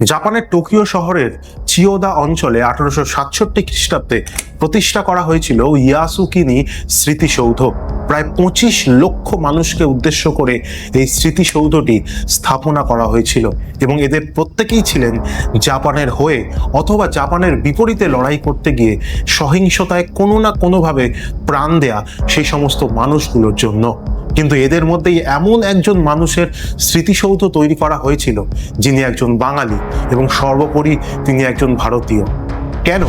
জাপানের টোকিও শহরের চিওদা অঞ্চলে আঠারোশো সাতষট্টি খ্রিস্টাব্দে প্রতিষ্ঠা করা হয়েছিল ইয়াসুকিনি স্মৃতিসৌধ। প্রায় পঁচিশ লক্ষ মানুষকে উদ্দেশ্য করে এই স্মৃতিসৌধটি স্থাপনা করা হয়েছিল এবং এদের প্রত্যেকেই ছিলেন জাপানের হয়ে অথবা জাপানের বিপরীতে লড়াই করতে গিয়ে সহিংসতায় কোনো না কোনোভাবে প্রাণ দেয়া সেই সমস্ত মানুষগুলোর জন্য। কিন্তু এদের মধ্যেই এমন একজন মানুষের স্মৃতিসৌধ তৈরি করা হয়েছিল, যিনি একজন বাঙালি এবং সর্বোপরি তিনি একজন ভারতীয়। কেন?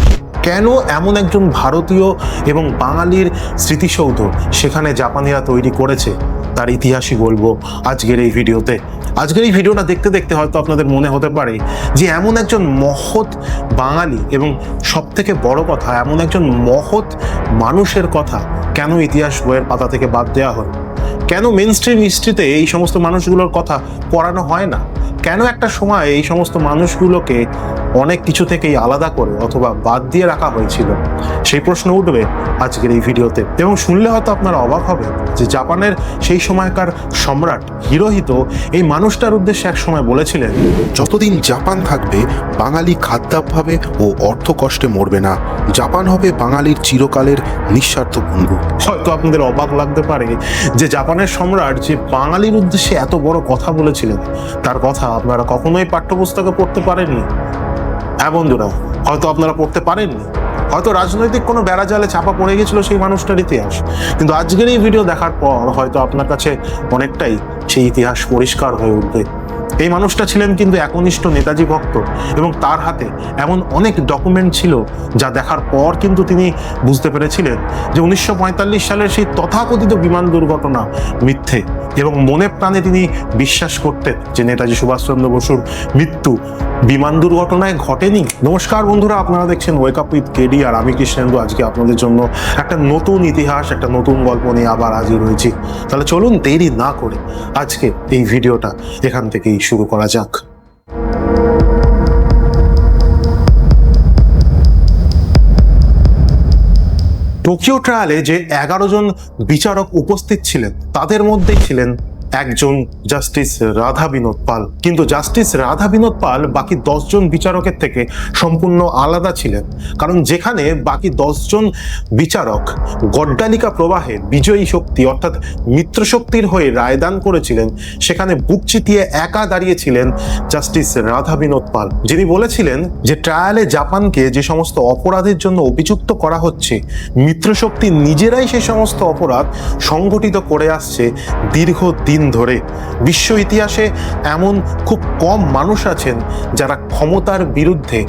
কেন এমন একজন ভারতীয় এবং বাঙালির স্মৃতিসৌধ সেখানে জাপানিরা তৈরি করেছে, তার ইতিহাসই বলব আজকের এই ভিডিওতে। আজকের এই ভিডিওটা দেখতে দেখতে হয়তো আপনাদের মনে হতে পারে যে এমন একজন মহৎ বাঙালি এবং সব থেকে বড় কথা, এমন একজন মহৎ মানুষের কথা কেন ইতিহাস বইয়ের পাতা থেকে বাদ দেওয়া হয়? কেন মেন স্ট্রিম হিস্ট্রিতে এই সমস্ত মানুষগুলোর কথা পড়ানো হয় না? কেন একটা সময় এই সমস্ত মানুষগুলোকে অনেক কিছু থেকেই আলাদা করে অথবা বাদ দিয়ে রাখা হয়েছিল? সেই প্রশ্ন উঠবে আজকের এই ভিডিওতে। এবং শুনলে হয়তো আপনারা অবাক হবে যে জাপানের সেই সময়কার সম্রাট হিরোহিত এই মানুষটার উদ্দেশ্যে এক সময় বলেছিলেন, যতদিন জাপান থাকবে, বাঙালি খাদ্যাভাবে ও অর্থ কষ্টে মরবে না। জাপান হবে বাঙালির চিরকালের নিঃস্বার্থ বন্ধু। হয়তো আপনাদের অবাক লাগতে পারে যে জাপানের সম্রাট যে বাঙালির উদ্দেশ্যে এত বড় কথা বলেছিলেন, তার কথা আপনারা কখনোই পাঠ্যপুস্তকে পড়তে পারেননি। হ্যাঁ বন্ধুরা, হয়তো আপনারা পড়তে পারেননি। হয়তো রাজনৈতিক কোনো বেড়াজালে চাপা পড়ে গেছিল সেই মানুষটার ইতিহাস। কিন্তু আজকের এই ভিডিও দেখার পর হয়তো আপনার কাছে অনেকটাই সেই ইতিহাস পরিষ্কার হয়ে উঠবে। এই মানুষটা ছিলেন কিন্তু একনিষ্ঠ নেতাজি ভক্ত এবং তার হাতে এমন অনেক ডকুমেন্ট ছিল যা দেখার পর কিন্তু তিনি বুঝতে পেরেছিলেন যে উনিশশো সালের সেই তথাকথিত বিমান দুর্ঘটনা মিথ্যে এবং মনে প্রাণে তিনি বিশ্বাস করতেন যে নেতাজি সুভাষচন্দ্র বসুর মৃত্যু বিমান দুর্ঘটনায় ঘটেনি। নমস্কার বন্ধুরা, আপনারা দেখছেন ওয়েক আপ উইথ কেডি আর আমি কৃষ্ণেন্দু। আজকে আপনাদের জন্য একটা নতুন ইতিহাস, একটা নতুন গল্প নিয়ে আবার হাজির হয়েছি। তাহলে চলুন দেরি না করে আজকে এই ভিডিওটা এখান থেকেই শুরু করা যাক। টোকিও ট্রায়ালে যে এগারো জন বিচারক উপস্থিত ছিলেন তাদের মধ্যেই ছিলেন একজন জাস্টিস রাধা বিনোদ পাল। কিন্তু জাস্টিস রাধা বিনোদ পাল বাকি দশজন বিচারকের থেকে সম্পূর্ণ আলাদা ছিলেন। কারণ যেখানে বাকি দশজন বিচারক গড্ডালিকা প্রবাহে বিজয়ী শক্তি অর্থাৎ মিত্রশক্তির হয়ে রায়দান করেছিলেন, সেখানে বুক চিতিয়ে একা দাঁড়িয়েছিলেন জাস্টিস রাধা বিনোদ পাল। যিনি বলেছিলেন যে ট্রায়ালে জাপানকে যে সমস্ত অপরাধের জন্য অভিযুক্ত করা হচ্ছে, মিত্রশক্তি নিজেরাই সে সমস্ত অপরাধ সংগঠিত করে আসছে দীর্ঘ দিন ধরে বিশ্ব ইতিহাসে এমন খুব কম মানুষ আছেন যারা ক্ষমতার বিরুদ্ধে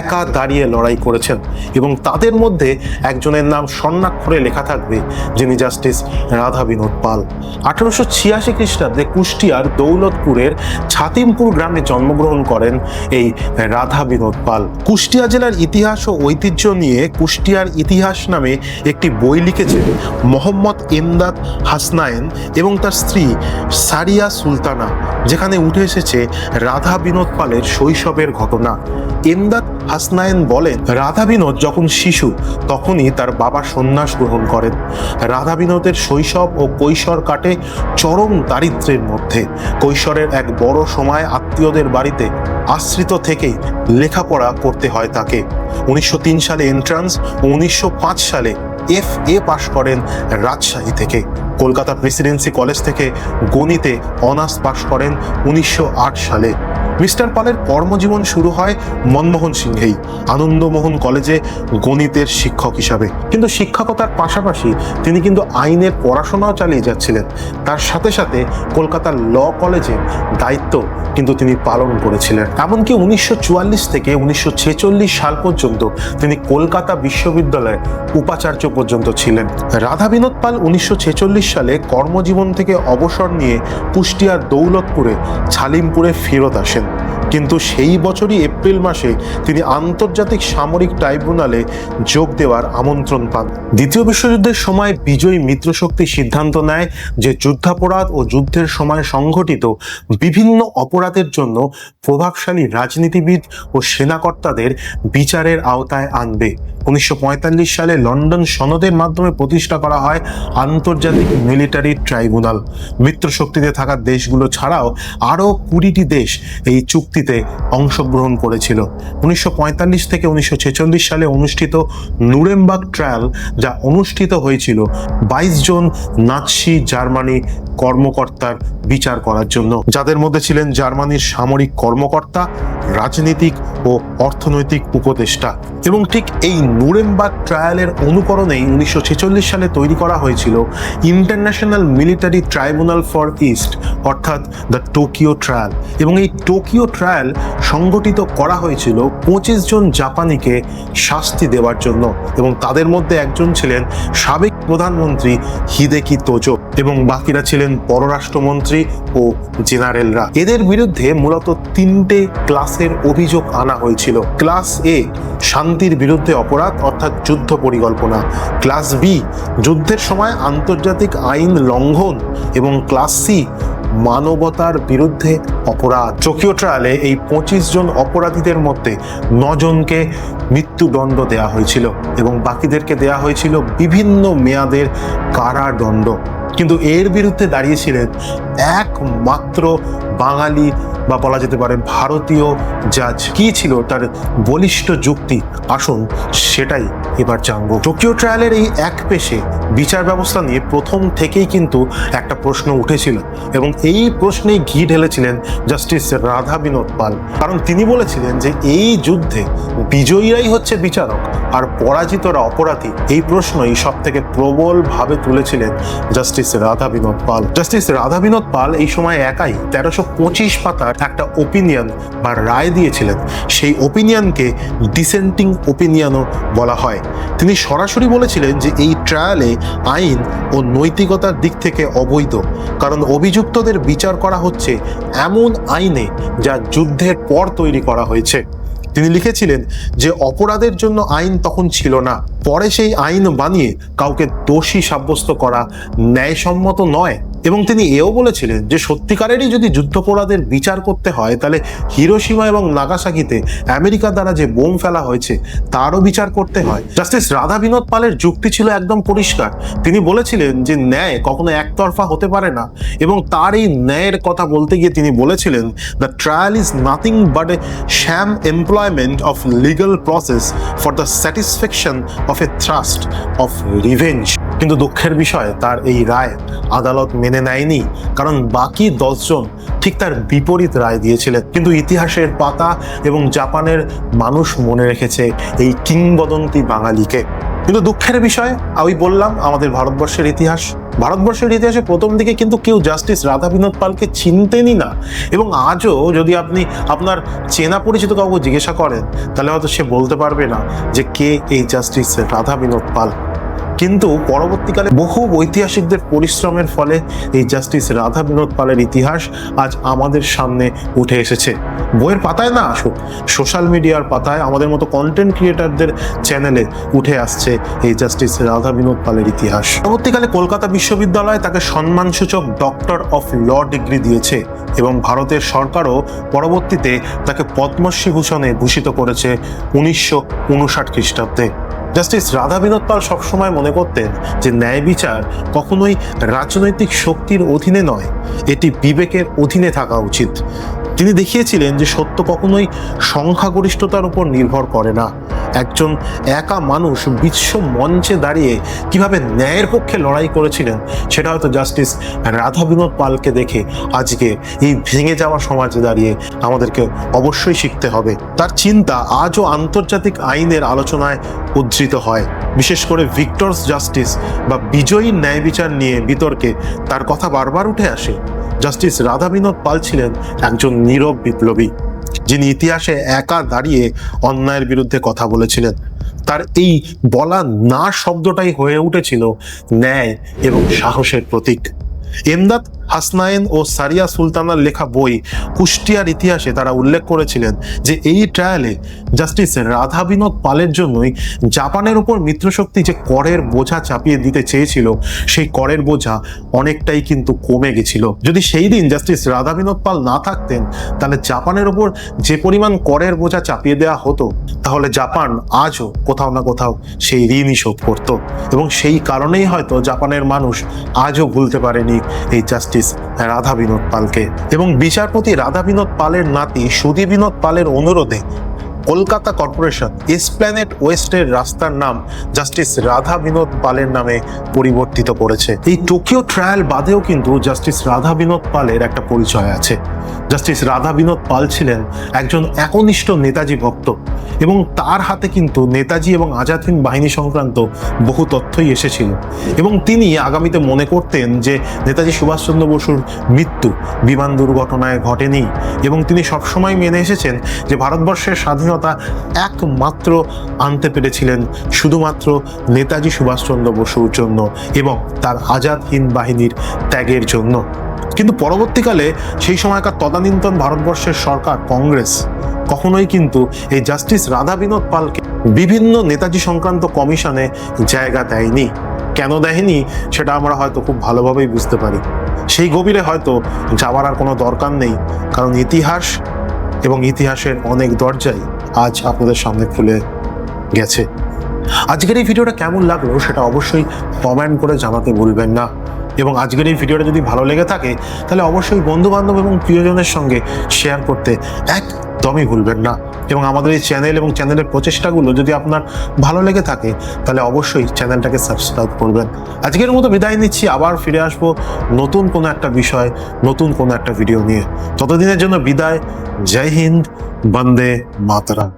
একা দাঁড়িয়ে লড়াই করেছেন এবং তাদের মধ্যে একজনের নাম স্বর্ণাক্ষরে লেখা থাকবে, যিনি জাস্টিস রাধা বিনোদ পাল। আঠারোশো ছিয়াশি খ্রিস্টাব্দে কুষ্টিয়ার দৌলতপুরের ছাতিমপুর গ্রামে জন্মগ্রহণ করেন এই রাধা বিনোদ পাল। কুষ্টিয়া জেলার ইতিহাস ও ঐতিহ্য নিয়ে কুষ্টিয়ার ইতিহাস নামে একটি বই লিখেছেন মোহাম্মদ এমদাদ হাসনায়েন এবং তার স্ত্রী সারিয়া সুলতানা, যেখানে উঠে এসেছে রাধা বিনোদ পালের শৈশবের ঘটনা। এমদাদ হাসনায়েন বলেন, রাধা বিনোদ যখন শিশু, তখনই তার বাবা সন্ন্যাস গ্রহণ করেন। রাধা বিনোদের শৈশব ও কৈশোর কাটে চরম দারিদ্র্যের মধ্যে। কৈশোরের এক বড় সময় আত্মীয়দের বাড়িতে আশ্রিত থেকেই লেখাপড়া করতে হয় তাকে। উনিশশো তিন সালে এন্ট্রান্স ও উনিশশো সালে এফ এ পাশ করেন রাজশাহী থেকে। কলকাতা প্রেসিডেন্সি কলেজ থেকে গণিতে অনার্স পাশ করেন উনিশশো আট সালে। মিস্টার পালের কর্মজীবন শুরু হয় মনমোহন সিংহেই, আনন্দমোহন কলেজে গণিতের শিক্ষক হিসাবে। কিন্তু শিক্ষকতার পাশাপাশি তিনি কিন্তু আইনের পড়াশোনাও চালিয়ে যাচ্ছিলেন। তার সাথে সাথে কলকাতার ল কলেজে দায়িত্ব কিন্তু তিনি পালন করেছিলেন। এমনকি উনিশশো চুয়াল্লিশ থেকে উনিশশো ছেচল্লিশ সাল পর্যন্ত তিনি কলকাতা বিশ্ববিদ্যালয়ের উপাচার্য পর্যন্ত ছিলেন। রাধা বিনোদ পাল উনিশশো ছেচল্লিশ সালে কর্মজীবন থেকে অবসর নিয়ে কুষ্টিয়ার দৌলতপুরে ছালিমপুরে ফেরত আসেন। কিন্তু সেই বছরই এপ্রিল মাসে তিনি আন্তর্জাতিক সামরিক ট্রাইব্যুনালে যোগ দেওয়ার আমন্ত্রণ পান। দ্বিতীয় বিশ্বযুদ্ধের সময় বিজয়ী মিত্রশক্তি সিদ্ধান্ত নেয় যে যুদ্ধাপরাধ ও যুদ্ধের সময় সংঘটিত বিভিন্ন অপরাধের জন্য প্রভাবশালী রাজনীতিবিদ ও সেনাকর্তাদের বিচারের আওতায় আনবে। উনিশশো পঁয়তাল্লিশ সালে লন্ডন সনদের মাধ্যমে প্রতিষ্ঠা করা হয় আন্তর্জাতিক মিলিটারি ট্রাইব্যুনাল। মিত্রশক্তিতে থাকা দেশগুলো ছাড়াও আরও কুড়িটি দেশ এই চুক্তিতে অংশগ্রহণ করেছিল। উনিশশো পঁয়তাল্লিশ থেকে উনিশশো ছেচল্লিশ সালে অনুষ্ঠিত নুরেমবার্গ ট্রায়াল, যা অনুষ্ঠিত হয়েছিল বাইশ জন নাৎসি জার্মানি কর্মকর্তার বিচার করার জন্য। যাদের মধ্যে ছিলেন জার্মানির সামরিক কর্মকর্তা, রাজনীতিক ও অর্থনৈতিক উপদেষ্টা। এবং ঠিক এই নুরেমবার্গ ট্রায়ালের অনুকরণেই উনিশশো সালে তৈরি করা হয়েছিল international military tribunal for east, অর্থাৎ দ্য টোকিও ট্রায়াল। এবং এই টোকিও ট্রায়াল সংগঠিত করা হয়েছিল পঁচিশ জন জাপানিকে শাস্তি দেওয়ার জন্য এবং তাদের মধ্যে একজন ছিলেন সাবেক প্রধানমন্ত্রী হিদেকি তোজো এবং বাকিরা ছিলেন পররাষ্ট্রমন্ত্রী ও জেনারেলরা। এদের বিরুদ্ধে মূলত তিনটে ক্লাসের অভিযোগ আনা হয়েছিল। ক্লাস এ শান্তির বিরুদ্ধে অপরাধ অর্থাৎ যুদ্ধ পরিকল্পনা। ক্লাস বি যুদ্ধের সময় আন্তর্জাতিক আইন লঙ্ঘন এবং ক্লাস সি মানবতার বিরুদ্ধে অপরাধ। টোকিও ট্রায়ালে এই পঁচিশ জন অপরাধীদের মধ্যে নজনকে মৃত্যুদণ্ড দেওয়া হয়েছিল এবং বাকিদেরকে দেওয়া হয়েছিল বিভিন্ন মেয়াদের কারাদণ্ড। কিন্তু এর বিরুদ্ধে দাঁড়িয়েছিলেন একমাত্র বাঙালি বা বলা যেতে পারে ভারতীয় জাজ কি ছিল তার বলিষ্ঠ যুক্তি? আসুন সেটাই এবার জানব। টোকিও ট্রায়ালের এই এক পেশে বিচার ব্যবস্থা নিয়ে প্রথম থেকেই কিন্তু একটা প্রশ্ন উঠেছিল এবং এই প্রশ্নেই ঘি ঢেলেছিলেন জাস্টিস রাধা বিনোদ পাল। কারণ তিনি বলেছিলেন যে এই যুদ্ধে বিজয়ীরাই হচ্ছে বিচারক আর পরাজিতরা অপরাধী। এই প্রশ্নই সব থেকে প্রবলভাবে তুলেছিলেন জাস্টিস রাধা বিনোদ পাল। জাস্টিস রাধা বিনোদ পাল এই সময় একাই তেরোশো পঁচিশ পাতার একটা ওপিনিয়ন বা রায় দিয়েছিলেন। সেই ওপিনিয়নকে ডিসেন্টিং ওপিনিয়নও বলা হয়। তিনি সরাসরি বলেছিলেন যে এই ট্রায়ালে আইন ও নৈতিকতার দিক থেকে অবৈধ। কারণ অভিযুক্তদের বিচার করা হচ্ছে এমন আইনে যা যুদ্ধের পর তৈরি করা হয়েছে। তিনি লিখেছিলেন যে অপরাধের জন্য আইন তখন ছিল না। পরে সেই আইন বানিয়ে কাউকে দোষী সাব্যস্ত করা ন্যায়সম্মত নয়। এবং তিনি এও বলেছিলেন যে সত্যিকারেরই যদি যুদ্ধপরাধের বিচার করতে হয়, তাহলে হিরোসীমা এবং নাগাসাকিতে আমেরিকা দ্বারা যে বোম ফেলা হয়েছে, তারও বিচার করতে হয়। জাস্টিস রাধা বিনোদ পালের যুক্তি ছিল একদম পরিষ্কার। তিনি বলেছিলেন যে ন্যায় কখনো একতরফা হতে পারে না এবং তার এই ন্যায়ের কথা বলতে গিয়ে তিনি বলেছিলেন the trial is nothing but a sham employment of legal process for the satisfaction of a thirst of revenge কিন্তু দুঃখের বিষয়, তার এই রায় আদালত মেনে নেয়নি। কারণ বাকি দশজন ঠিক তার বিপরীত রায় দিয়েছিলেন। কিন্তু ইতিহাসের পাতা এবং জাপানের মানুষ মনে রেখেছে এই কিংবদন্তি বাঙালিকে। কিন্তু দুঃখের বিষয়, আমি বললাম, আমাদের ভারতবর্ষের ইতিহাস। ভারতবর্ষের ইতিহাসে প্রথম দিকে কিন্তু কেউ জাস্টিস রাধা বিনোদ পালকে চিনতেনই না। এবং আজও যদি আপনি আপনার চেনা পরিচিত কাউকে জিজ্ঞাসা করেন, তাহলে হয়তো সে বলতে পারবে না যে কে এই জাস্টিস রাধা বিনোদ পাল। কিন্তু পরবর্তীকালে বহু ঐতিহাসিকদের পরিশ্রমের ফলে এই জাস্টিস রাধা বিনোদ পালের ইতিহাস আজ আমাদের সামনে উঠে এসেছে। বইয়ের পাতায় না আসুক, সোশ্যাল মিডিয়ার পাতায় আমাদের মতো কন্টেন্ট ক্রিয়েটারদের চ্যানেলে উঠে আসছে এই জাস্টিস রাধা বিনোদ পালের ইতিহাস। পরবর্তীকালে কলকাতা বিশ্ববিদ্যালয় তাকে সম্মানসূচক ডক্টর অফ ল ডিগ্রি দিয়েছে এবং ভারতের সরকারও পরবর্তীতে তাকে পদ্মশ্রী ভূষণে ভূষিত করেছে উনিশশো উনষাট খ্রিস্টাব্দে। জাস্টিস রাধা বিনোদ পাল সবসময় মনে করতেন যে ন্যায় বিচার কখনোই রাজনৈতিক শক্তির অধীনে নয়, এটি বিবেকের অধীনে থাকা উচিত। তিনি দেখিয়েছিলেন যে সত্য কখনোই সংখ্যাগরিষ্ঠতার উপর নির্ভর করে না। একজন একা মানুষ বিশ্ব মঞ্চে দাঁড়িয়ে কীভাবে ন্যায়ের পক্ষে লড়াই করেছিলেন, সেটা হয়তো জাস্টিস রাধা বিনোদ পালকে দেখে আজকে এই ভেঙে যাওয়া সমাজে দাঁড়িয়ে আমাদেরকে অবশ্যই শিখতে হবে। তার চিন্তা আজও আন্তর্জাতিক আইনের আলোচনায় উদ্ধৃত হয়। বিশেষ করে ভিক্টরস জাস্টিস বা বিজয়ী ন্যায় বিচার নিয়ে বিতর্কে তার কথা বারবার উঠে আসে। জাস্টিস রাধা বিনোদ পাল ছিলেন একজন নীরব বিপ্লবী, যিনি ইতিহাসে একা দাঁড়িয়ে অন্যায়ের বিরুদ্ধে কথা বলেছিলেন। তার এই বলা না শব্দটাই হয়ে উঠেছিল ন্যায় এবং সাহসের প্রতীক। এমদাদ হাসনায়েন ও সারিয়া সুলতানার লেখা বই কুষ্টিয়ার ইতিহাসে তারা উল্লেখ করেছিলেন যে এই ট্রায়ালে জাস্টিস রাধা বিনোদ পালের জন্যই জাপানের উপর মিত্রশক্তি যে করের বোঝা চাপিয়ে দিতে চেয়েছিল, সেই করের বোঝা অনেকটাই কিন্তু কমে গেছিল। যদি সেই দিন জাস্টিস রাধা বিনোদ পাল না থাকতেন, তাহলে জাপানের উপর যে পরিমাণ করের বোঝা চাপিয়ে দেওয়া হতো, তাহলে জাপান আজও কোথাও না কোথাও সেই ঋণই শোধ করত। এবং সেই কারণেই হয়তো জাপানের মানুষ আজও ভুলতে পারেনি এই জাস্টিস রাধা বিনোদ পালকে এবং বিচারপতি রাধা বিনোদ পালের নাতি সুদী বিনোদ পালের অনুরোধে কলকাতা কর্পোরেশন এসপ্ল্যানেট ওয়েস্টের রাস্তার নাম জাস্টিস রাধা বিনোদ পালের নামে পরিবর্তিত করেছে। এই টোকিও ট্রায়াল বাদেও কিন্তু জাস্টিস রাধা বিনোদ পালের একটা পরিচয় আছে। জাস্টিস রাধা বিনোদ পাল ছিলেন একজন একনিষ্ঠ নেতাজি ভক্ত এবং তার হাতে কিন্তু নেতাজি এবং আজাদ হিন্দ বাহিনী সংক্রান্ত বহু তথ্যই এসেছিল এবং তিনি আগামীতে মনে করতেন যে নেতাজি সুভাষচন্দ্র বসুর মৃত্যু বিমান দুর্ঘটনায় ঘটেনি এবং তিনি সবসময় মেনে এসেছেন যে ভারতবর্ষের স্বাধীনতা একমাত্র আনতে পেরেছিলেন শুধুমাত্র নেতাজি সুভাষচন্দ্র বসুর জন্য এবং তার আজাদ হিন্দ বাহিনীর ত্যাগের জন্য। কিন্তু পরবর্তীকালে সেই সময়কার তদানীন্তন ভারতবর্ষের সরকার কংগ্রেস কখনোই কিন্তু এই জাস্টিস রাধা বিনোদ পালকে বিভিন্ন নেতাজি সংক্রান্ত কমিশনে জায়গা দেয়নি। কেন দেয়নি সেটা আমরা হয়তো খুব ভালোভাবেই বুঝতে পারি। সেই গভীরে হয়তো যাওয়ার আর কোনো দরকার নেই, কারণ ইতিহাস এবং ইতিহাসের অনেক দরজাই আজ আপনাদের সামনে খুলে গেছে। আজকের এই ভিডিওটা কেমন লাগল সেটা অবশ্যই কমেন্ট করে জানাতে ভুলবেন না। এবং আজকের এই ভিডিওটা যদি ভালো লেগে থাকে, তাহলে অবশ্যই বন্ধু বান্ধব এবং প্রিয়জনের সঙ্গে শেয়ার করতে একদমই ভুলবেন না। এবং আমাদের এই চ্যানেল এবং চ্যানেলের প্রচেষ্টাগুলো যদি আপনার ভালো লেগে থাকে, তাহলে অবশ্যই চ্যানেলটাকে সাবস্ক্রাইব করবেন। আজকের মতো বিদায় নিচ্ছি, আবার ফিরে আসব নতুন কোনো একটা বিষয়, নতুন কোনো একটা ভিডিও নিয়ে। ততদিনের জন্য বিদায়, জয় হিন্দ, বন্দে মাতরম।